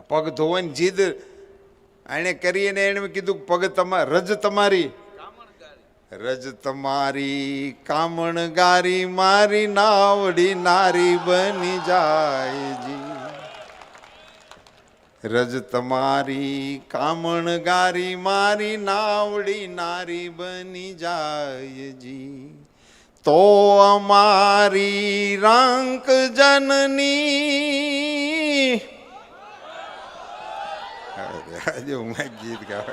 પગ ધોવાની જીદ એણે કરીને એણે કીધું પગ તમા, રજ તમારી. રજ તમારી કામણગારી મારી, નાવડી નારી બની જાય જી. રજ તમારી કામણગારી મારી, નાવડી નારી બની જાય જી. તો અમારી રાંક જનની આજે હું ગીત ગાવ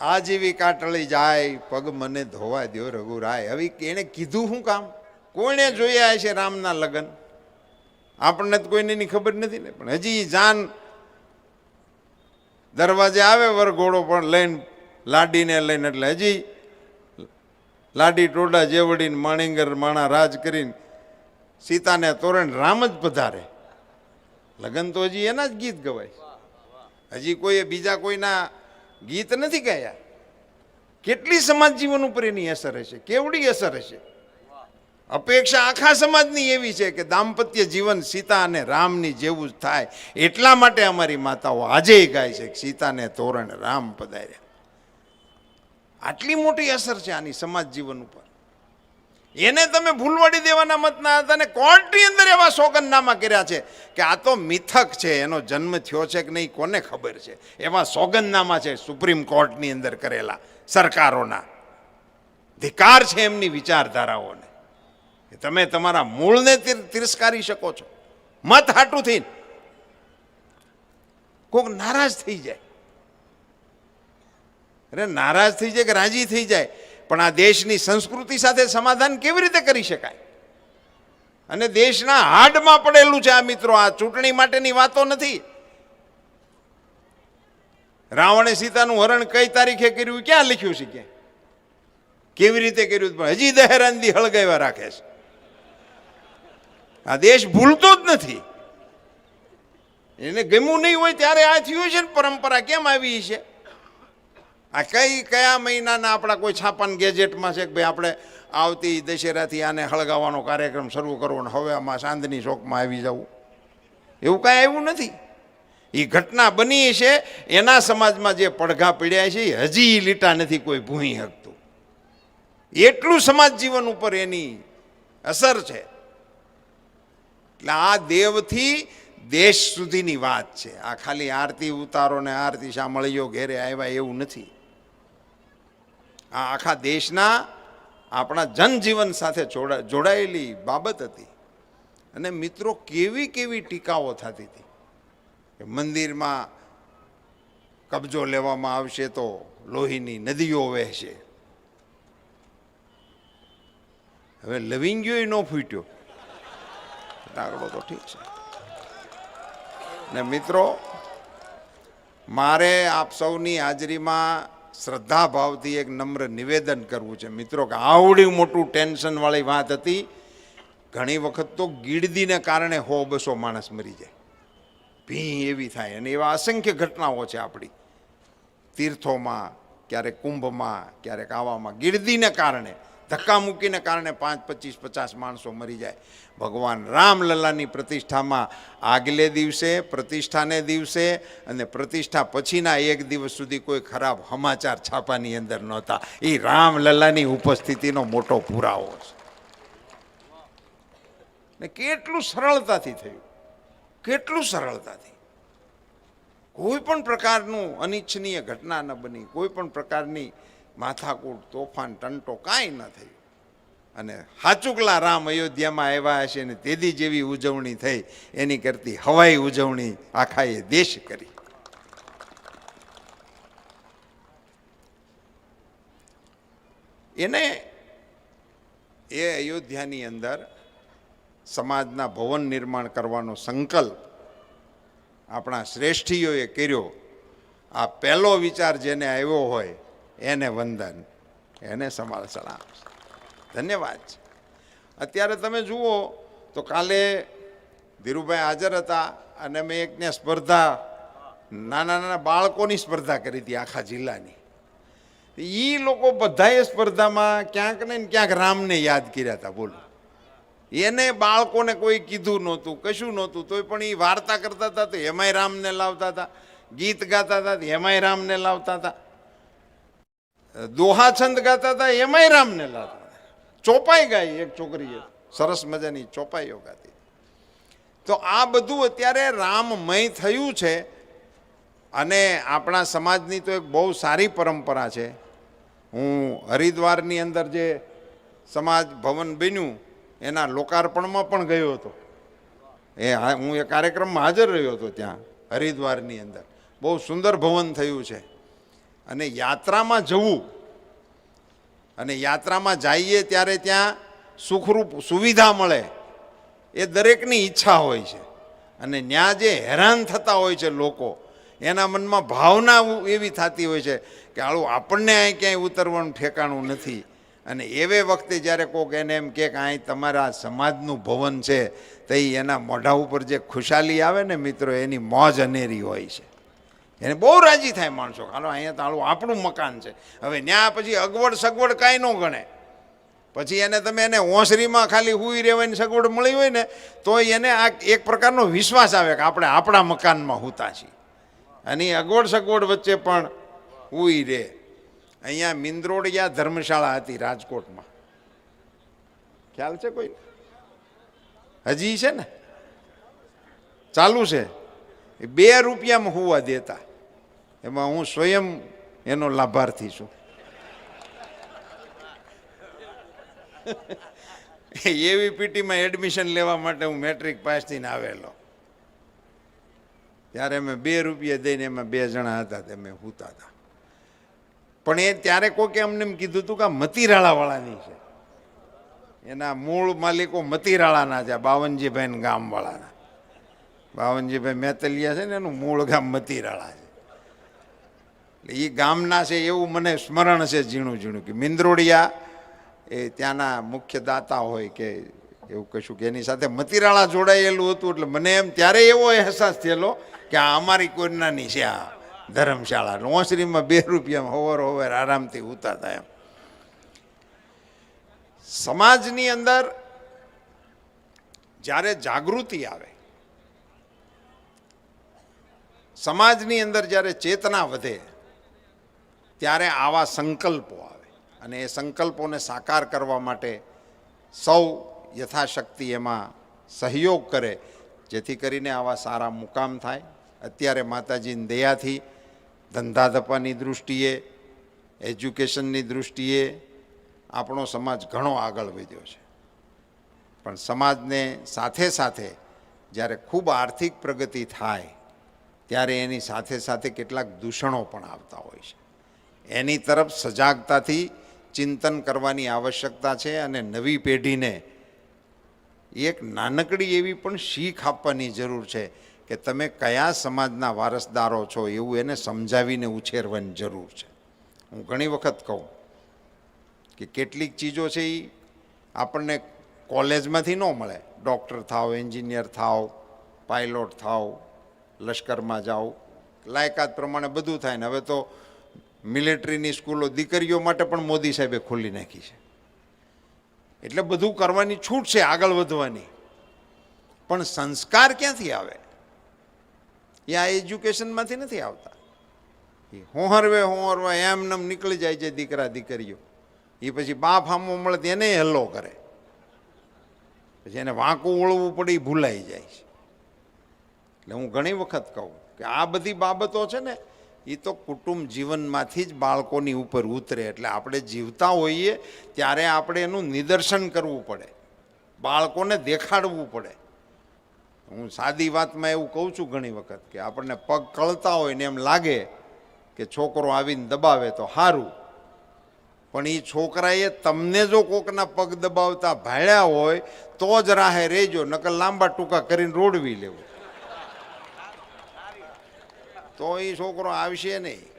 આ જેવી કાટળી જાય, પગ મને ધોવા દ્યો રઘુરાય. હવે એણે કીધું શું કામ? કોણે જોયા છે રામના લગ્ન? આપણને તો કોઈને એની ખબર નથી ને. પણ હજી જાન દરવાજે આવે, વરઘોડો પણ લઈને, લાડીને લઈને, એટલે હજી લાડી ટોડા જેવડીને, માણિંગર, માણા રાજ કરીને, સીતાને તોરણ રામ જ પધારે. લગ્ન તો હજી એના જ ગીત ગવાય. હજી કોઈએ બીજા કોઈના ગીત નથી ગાયા. કેટલી સમાજ જીવન ઉપર એની અસર હશે? કેવડી અસર હશે? અપેક્ષા આખા સમાજની એવી છે કે દાંપત્ય જીવન સીતા અને રામની જેવું જ થાય. એટલા માટે અમારી માતાઓ આજે ગાય છે કે સીતાને તોરણ રામ પધાર્યા. આટલી મોટી અસર છે આની સમાજ જીવન ઉપર. એને તમે ભૂલવાડી દેવાના મત ના હતા અને કોર્ટની અંદર એવા સોગંદનામા કર્યા છે કે આ તો મિથક છે, એનો જન્મ થયો છે કે નહીં કોને ખબર છે? એવા સોગંદનામા છે સુપ્રીમ કોર્ટની અંદર કરેલા સરકારોના. ધિકાર છે એમની વિચારધારાઓને. તમે તમારા મૂળને તિર- તિરસ્કારી શકો છો. મત હાટું થઈને. કોક નારાજ થઈ જાય. અરે નારાજ થઈ જાય કે રાજી થઈ જાય. પણ આ દેશની સંસ્કૃતિ સાથે સમાધાન કેવી રીતે કરી શકાય? અને દેશના હાડમાં પડેલું છે આ મિત્રો, આ ચૂંટણી માટેની વાતો નથી. રાવણે સીતાનું હરણ કઈ તારીખે કર્યું, ક્યાં લખ્યું છે કે કેવી રીતે કર્યું? પણ હજી દહેરાનથી હળગાવ્યા રાખે છે. આ દેશ ભૂલતો જ નથી. એને ગમ્યું નહીં હોય ત્યારે આ થયું છે ને પરંપરા, કેમ આવી છે? આ કઈ કયા મહિનાના આપણા કોઈ છાપાન ગેજેટમાં છે કે ભાઈ આપણે આવતી દશેરાથી આને હળગાવવાનો કાર્યક્રમ શરૂ કરવો ને હવે આમાં ચાંદની ચોકમાં આવી જવું? એવું કાંઈ આવ્યું નથી. એ ઘટના બની છે, એના સમાજમાં જે પડઘા પીડ્યા છે હજી એ લીટા નથી કોઈ ભૂંઈ શકતું એટલું સમાજ જીવન ઉપર એની અસર છે. એટલે આ દેવથી દેશ સુધીની વાત છે. આ ખાલી આરતી ઉતારો ને આરતી સાંભળીઓ ઘેરે આવ્યા એવું નથી. આ આખા દેશના આપણા જનજીવન સાથે જોડા, જોડાયેલી બાબત હતી. અને મિત્રો, કેવી કેવી ટીકાઓ થતી હતી? કે મંદિરમાં કબજો લેવામાં આવશે તો લોહીની નદીઓ વહેશે. હવે લવિંગ્યો ન ફૂટ્યો. ટાકડો તો ઠીક છે. ને મિત્રો, મારે આપ સૌની હાજરીમાં શ્રદ્ધા ભાવથી એક નમ્ર નિવેદન કરવું છે. મિત્રો, કે આવડી મોટું ટેન્શનવાળી વાત હતી. ઘણી વખત તો ગીડદીને કારણે હો બસો માણસ મરી જાય. ભી એવી થાય. અને એવા અસંખ્ય ઘટનાઓ છે આપણી. તીર્થોમાં, ક્યારેક કુંભમાં, ક્યારેક આવામાં ગીર્દીને કારણે. ધક્કા મૂકીને કારણે પાંચ, પચીસ, પચાસ માણસો મરી જાય. ભગવાન રામલલ્લાની પ્રતિષ્ઠામાં આગલે દિવસે, પ્રતિષ્ઠાને દિવસે અને પ્રતિષ્ઠા પછીના એક દિવસ સુધી કોઈ ખરાબ સમાચાર છાપાની અંદર નહોતા. એ રામલલ્લાની ઉપસ્થિતિનો મોટો પુરાવો છે. ને કેટલું સરળતાથી થયું. કેટલું સરળતાથી. કોઈ પણ પ્રકારનું અનિચ્છનીય ઘટના ન બની. કોઈ પણ પ્રકારની માથાકૂટ, તોફાન, ટંટો કાંઈ ન થયું અને હાચુકલા રામ અયોધ્યામાં આવ્યા હશે ને તેદી જેવી ઉજવણી થઈ, એની કરતી હવાઈ ઉજવણી આખાએ દેશ કરી. એને એ અયોધ્યાની અંદર સમાજના ભવન નિર્માણ કરવાનો સંકલ્પ આપણા શ્રેષ્ઠીઓએ કર્યો. આ પહેલો વિચાર જેને આવ્યો હોય એને વંદન, એને સંભાળ સલામ. ધન્યવાદ. અત્યારે તમે જુઓ તો કાલે ધીરુભાઈ હાજર હતા અને મેં એકને સ્પર્ધા, નાના નાના બાળકોની સ્પર્ધા કરી હતી આખા જિલ્લાની. એ લોકો બધાએ સ્પર્ધામાં ક્યાંક ને ક્યાંક રામને યાદ કર્યા હતા, બોલો. એને બાળકોને કોઈ કીધું નહોતું, કશું નહોતું, તોય પણ એ વાર્તા કરતા હતા તો એમાંય રામને લાવતા હતા, ગીત ગાતા હતા એમાંય રામને લાવતા હતા. દોહા છંદ ગાતા હતા, એમાંય રામને લાતા. ચોપાઈ ગાઈ એક છોકરીએ. સરસ મજાની ચોપાઈઓ ગાતી. તો આ બધું અત્યારે રામમય થયું છે અને આપણા સમાજની તો એક બહુ સારી પરંપરા છે. હું હરિદ્વારની અંદર જે સમાજ ભવન બન્યું, એના લોકાર્પણમાં પણ ગયો હતો. એ હા- એ કાર્યક્રમમાં હાજર રહ્યો હતો ત્યાં, હરિદ્વારની અંદર. બહુ સુંદર ભવન થયું છે. અને યાત્રામાં જવું. અને યાત્રામાં જઈએ ત્યારે ત્યાં સુખરૂપ સુવિધા મળે. એ દરેકની ઈચ્છા હોય છે. અને ત્યાં જે હેરાન થતા હોય છે લોકો, એના મનમાં ભાવના એવી થતી હોય છે કે આળું આપણને અહીં ક્યાંય ઉતરવાનું ઠેકાણું નથી. અને એવે વખતે જ્યારે કોક એને એમ કે અહીં તમારા સમાજનું ભવન છે તો એના મોઢા ઉપર જે ખુશાલી આવે ને મિત્રો, એની મોજ અનેરી હોય છે. એને બહુ રાજી થાય માણસો હાલો, અહીંયા તો હાલું, આપણું મકાન છે. હવે ત્યાં પછી અગવડ સગવડ કાંઈ ન ગણે. પછી એને તમે એને ઓસરીમાં ખાલી હુઈ રહેવાની સગવડ મળી હોય ને તો એને આ એક પ્રકારનો વિશ્વાસ આવે કે આપણે આપણા મકાનમાં હુતા છીએ. અને અગવડ સગવડ વચ્ચે પણ હુઈ રહે. અહીંયા મિંદ્રોડિયા ધર્મશાળા હતી રાજકોટમાં. ખ્યાલ છે કોઈ? હજી છે ને? ચાલુ છે. બે રૂપિયામાં હોવા દેતા. એમાં હું સ્વયં એનો લાભાર્થી છું. એવી પીટીમાં એડમિશન લેવા માટે હું મેટ્રિક પાસ થઈને આવેલો. ત્યારે અમે બે રૂપિયા દઈને એમાં બે જણા હતા તે અમે હુતા હતા. પણ એ ત્યારે કોકે અમને એમ કીધું હતું કે મતિરાળાવાળાની છે. એના મૂળ માલિકો મતીરાળાના છે બાવનજીભાઈ ગામવાળાના. બાવનજીભાઈ મેતલિયા છે ને એનું મૂળ ગામ મતીરાળા છે. એટલે એ ગામના છે એવું મને સ્મરણ છે ઝીણું ઝીણું કે મિંદ્રોડિયા એ ત્યાંના મુખ્ય દાતા હોય કે એવું કશું કે એની સાથે મતિરાળા જોડાયેલું હતું એટલે મને એમ ત્યારે એવો અહેસાસ થયેલો કે આ અમારી કોઈનાની છે આ ધર્મશાળા. નોસરીમાં બે રૂપિયા હોવર હોવર આરામથી ઉતારતા એમ. સમાજની અંદર જ્યારે જાગૃતિ આવે, સમાજની અંદર જ્યારે ચેતના વધે ત્યારે આવા સંકલ્પો આવે. અને એ સંકલ્પોને સાકાર કરવા માટે સૌ યથાશક્તિ એમાં સહયોગ કરે, જેથી કરીને આવા સારા મુકામ થાય. અત્યારે માતાજીની દયાથી ધંધા ધપાની દૃષ્ટિએ, એજ્યુકેશનની દૃષ્ટિએ આપણો સમાજ ઘણો આગળ વધ્યો છે. પણ સમાજને સાથે સાથે જ્યારે ખૂબ આર્થિક પ્રગતિ થાય, ત્યારે એની સાથે સાથે કેટલાક દૂષણો પણ આવતા હોય છે. એની તરફ સજાગતાથી ચિંતન કરવાની આવશ્યકતા છે અને નવી પેઢીને એક નાનકડી એવી પણ શીખ આપવાની જરૂર છે કે તમે કયા સમાજના વારસદારો છો એવું એને સમજાવીને ઉછેરવાની જરૂર છે. હું ઘણી વખત કહું કે કેટલીક ચીજો છે એ આપણને કોલેજમાંથી ન મળે. ડૉક્ટર થાવ, એન્જિનિયર થાવ, પાયલોટ થાવ, લશ્કરમાં જાઓ લાયકાત પ્રમાણે બધું થાય ને. હવે તો મિલિટરીની સ્કૂલો દીકરીઓ માટે પણ મોદી સાહેબે ખોલી નાખી છે. એટલે બધું કરવાની છૂટ છે આગળ વધવાની. પણ સંસ્કાર ક્યાંથી આવે? એ આ એજ્યુકેશનમાંથી નથી આવતા. એ હોહરવે હોહરવે એમ નમ નીકળી જાય છે દીકરા, દીકરીઓ. એ પછી બાપ હામો મળે તો એને હલ્લો કરે. પછી એને વાંકું ઓળવું પડે એ ભૂલાઈ જાય છે. એટલે હું ઘણી વખત કહું કે આ બધી બાબતો છે ને એ તો કુટુંબ જીવનમાંથી જ બાળકોની ઉપર ઉતરે એટલે આપણે જીવતા હોઈએ ત્યારે આપણે એનું નિદર્શન કરવું પડે. બાળકોને દેખાડવું પડે. હું સાદી વાતમાં એવું કહું છું ઘણી વખત કે આપણને પગ કળતા હોય ને એમ લાગે કે છોકરો આવીને દબાવે તો સારું પણ એ છોકરાએ તમને જો કોકના પગ દબાવતા ભાળ્યા હોય તો જ રાહે રહેજો નકર લાંબા ટૂંકા કરીને રોડવી લેવું. તો એ છોકરો આવશે નહીં.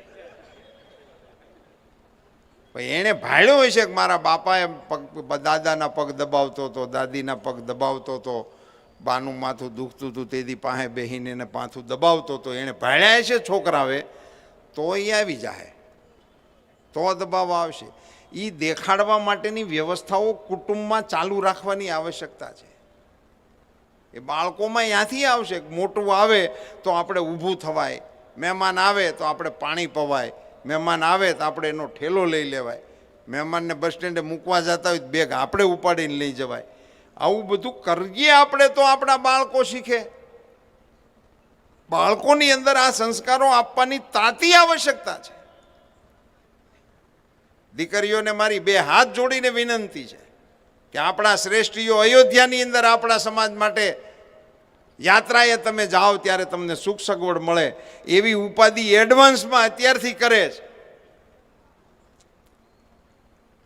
એણે ભાળ્યો હશે કે મારા બાપાએ પગ દાદાના પગ દબાવતો હતો, દાદીના પગ દબાવતો હતો, બાનું માથું દુખતું હતું તેથી પાસે બેહીને એને પાથું દબાવતો હતો. એણે ભાડ્યા હશે છોકરાવે તો એ આવી જાય તો દબાવ આવશે. એ દેખાડવા માટેની વ્યવસ્થાઓ કુટુંબમાં ચાલુ રાખવાની આવશ્યકતા છે. એ બાળકોમાં ત્યાંથી આવશે મોટું આવે તો આપણે ઊભું થવાય. મહેમાન આવે તો આપણે પાણી પવાય. મહેમાન આવે તો આપણે એનો ઠેલો લઈ લેવાય. મહેમાનને બસ સ્ટેન્ડે મૂકવા જતા હોય બેગ આપણે ઉપાડીને લઈ જવાય. આવું બધું કરીએ આપણે તો આપણા બાળકો શીખે. બાળકોની અંદર આ સંસ્કારો આપવાની તાતી આવશ્યકતા છે. દીકરીઓને મારી બે હાથ જોડીને વિનંતી છે કે આપણા શ્રેષ્ઠીઓ અયોધ્યાની અંદર આપણા સમાજ માટે યાત્રાએ તમે જાઓ ત્યારે તમને સુખ સગવડ મળે. એવી ઉપાધિ એડવાન્સમાં અત્યારથી કરે છે.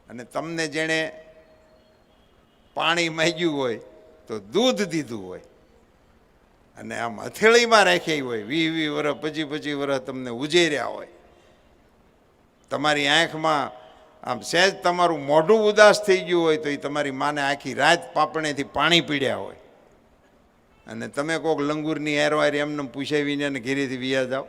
અને તમને જેણે પાણી માંગ્યું હોય તો દૂધ દીધું હોય. અને આમ હથેળીમાં રાખી હોય વી વી વર્ષ પચી પચી વર્ષ તમને ઉજેર્યા હોય. તમારી આંખમાં આમ સહેજ તમારું મોઢું ઉદાસ થઈ ગયું હોય તો એ તમારી માને આખી રાત પાપણેથી પાણી પીડ્યા હોય. અને તમે કોક લંગુરની હેરવારી એમને પૂછાવીને અને ઘેરેથી વિયા જાઓ.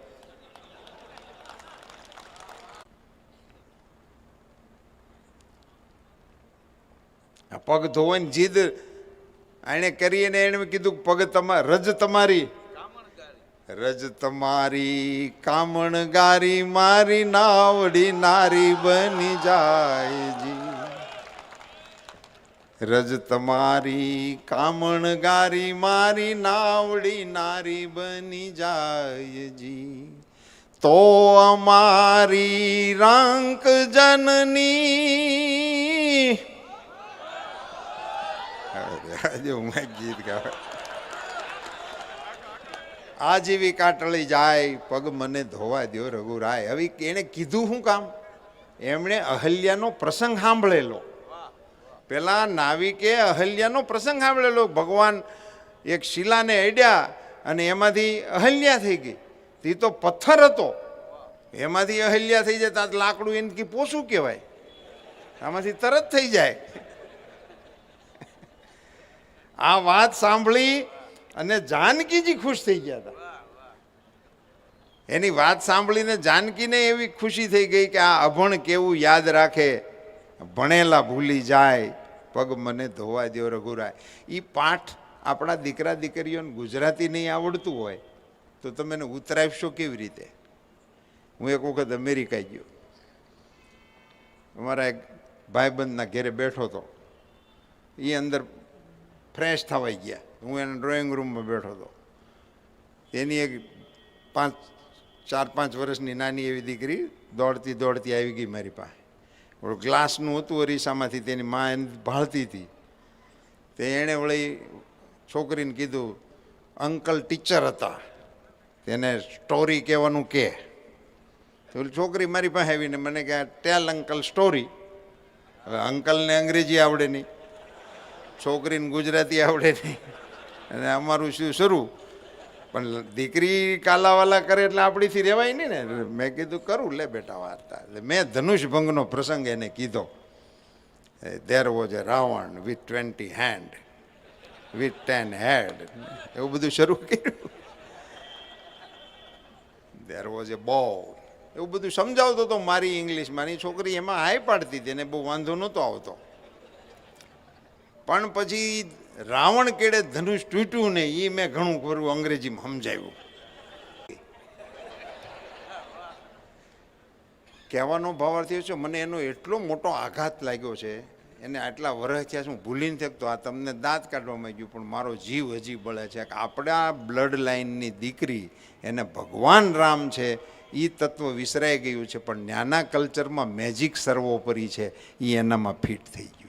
પગ ધોવાની જીદ એણે કરી અને એણે કીધું પગ તમા, રજ તમારી. રજ તમારી કામણગારી મારી, નાવડી નારી બની જાય જી. રજ તમારી કામણગારી મારી નાવડી નારી બની જાય જી. તો અમારી રાંક જનની ગીત આજીવી કાટળી જાય, પગ મને ધોવા દ્યો રઘુરાય. હવે એણે કીધું શું કામ? એમણે અહલ્યાનો પ્રસંગ સાંભળેલો. પેલા નાવિકે અહલ્યાનો પ્રસંગ સાંભળેલો. ભગવાન એક શિલાને અડ્યા અને એમાંથી અહલ્યા થઈ ગઈ. તે તો પથ્થર હતો. એમાંથી અહલ્યા થઈ જાય તો લાકડું એનથી પોસું કહેવાય? આમાંથી તરત થઈ જાય. આ વાત સાંભળી અને જાનકીજી ખુશ થઈ ગયા હતા. એની વાત સાંભળીને જાનકીને એવી ખુશી થઈ ગઈ કે આ અભણ કેવું યાદ રાખે. ભણેલા ભૂલી જાય, પગ મને ધોવા દો રઘુરાય. એ પાઠ આપણા દીકરા દીકરીઓને ગુજરાતી નહીં આવડતું હોય, તો તમે એને ઉતરાવશો કેવી રીતે? હું એક વખત અમેરિકા ગયો. અમારા એક ભાઈબંધના ઘેરે બેઠો હતો. એ અંદર ફ્રેશ થવાઈ ગયા. હું એના ડ્રોઈંગ રૂમમાં બેઠો હતો. એની એક પાંચ, ચાર પાંચ વર્ષની નાની એવી દીકરી દોડતી દોડતી આવી ગઈ મારી પાસે. ઓલું ગ્લાસનું હતું અરીસામાંથી, તેની મા એને ભાળતી હતી. તે એણે વળી છોકરીને કીધું, અંકલ ટીચર હતા. તેને સ્ટોરી કહેવાનું કે. તો છોકરી મારી પાસે આવીને મને કહે ટેલ અંકલ સ્ટોરી. હવે અંકલને અંગ્રેજી આવડે નહીં. છોકરીને ગુજરાતી આવડે નહીં. અને અમારું શું શરૂ? પણ દીકરી કાલાવાલા કરે એટલે આપણીથી રહેવાય નહીં ને. મેં કીધું, કરું, લે બેટા વાર્તા. એટલે મેં ધનુષ ભંગનો પ્રસંગ એને કીધો. There was a Ravana with twenty hand with ten head એવું બધું શરૂ કર્યું. દેર વોઝ એ બો એવું બધું સમજાવતો હતો મારી ઇંગ્લિશ મારી છોકરી એમાં હાઈ પાડતી હતી, એને બહુ વાંધો નહોતો આવતો. પણ પછી રાવણ કેડે ધનુષ તૂટ્યું ને એ મેં ઘણું ખરું અંગ્રેજીમાં સમજાવ્યું. કહેવાનો ભાવાર્થ એ છે, મને એનો એટલો મોટો આઘાત લાગ્યો છે, એને આટલા વર્ષ થયા હું ભૂલીને શકતો આ તમને દાંત કાઢવામાં ગયું પણ મારો જીવ હજી બળે છે. કે આપણા બ્લડ લાઇનની દીકરી, એને ભગવાન રામ છે એ તત્વ વિસરાઈ ગયું છે, પણ નાના કલ્ચરમાં મેજિક સર્વોપરી છે એ એનામાં ફિટ થઈ ગયું.